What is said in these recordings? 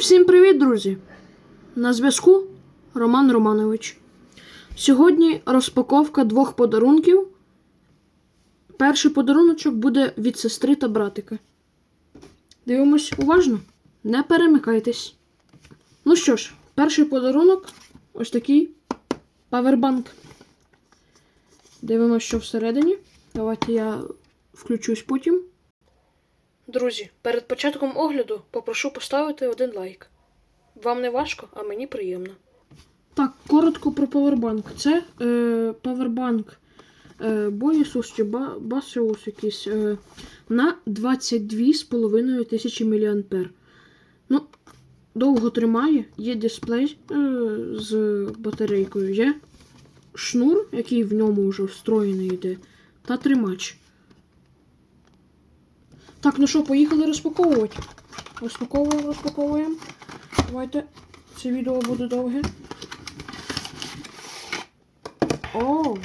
Всім привіт, друзі! На зв'язку Роман Романович. Сьогодні розпаковка двох подарунків. Перший подаруночок буде від сестри та братика. Дивимось уважно. Не перемикайтесь. Ну що ж, перший подарунок ось такий павербанк. Дивимось, що всередині. Давайте я включусь потім. Друзі, перед початком огляду попрошу поставити один лайк. Вам не важко, а мені приємно. Так, коротко про павербанк. Це е, павербанк е, Боїсус чи ба, Басеус якийсь е, на 22,5 тисячі мА. Ну, довго тримає, є дисплей е, з батарейкою, є шнур, який в ньому вже встроєний йде, та тримач. Так, ну що, поїхали розпаковувати. Розпаковуємо, розпаковуємо. Давайте. Це відео буде довге. О!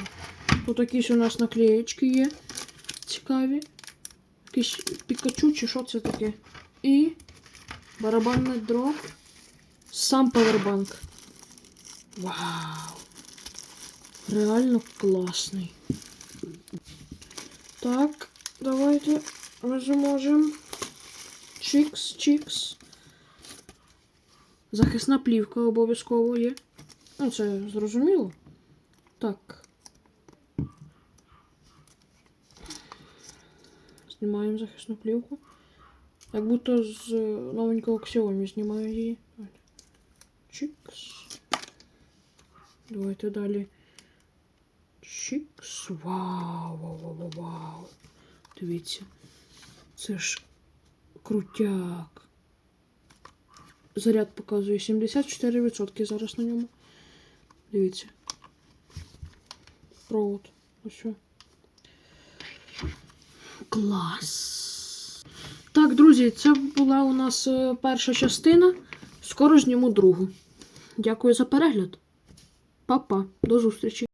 Тут якісь у нас наклеєчки є. Цікаві. Якийсь пікачу чи що це таке. І барабанне дро. Сам павербанк. Вау! Реально класний. Так, давайте розможемо. Чікс, чікс. Захисна плівка обов'язково є. Ну, це зрозуміло. Так. Знімаємо захисну плівку. Як будто з новенького Xiaomi знімаю її. Чікс. Давайте далі. Чікс. Вау, вау, вау, вау, вау. Дивіться. Це ж крутяк. Заряд показує 74% зараз на ньому. Дивіться. Провод. Ось. Клас. Так, друзі, це була у нас е, перша частина. Скоро зніму другу. Дякую за перегляд. Па-па. До зустрічі.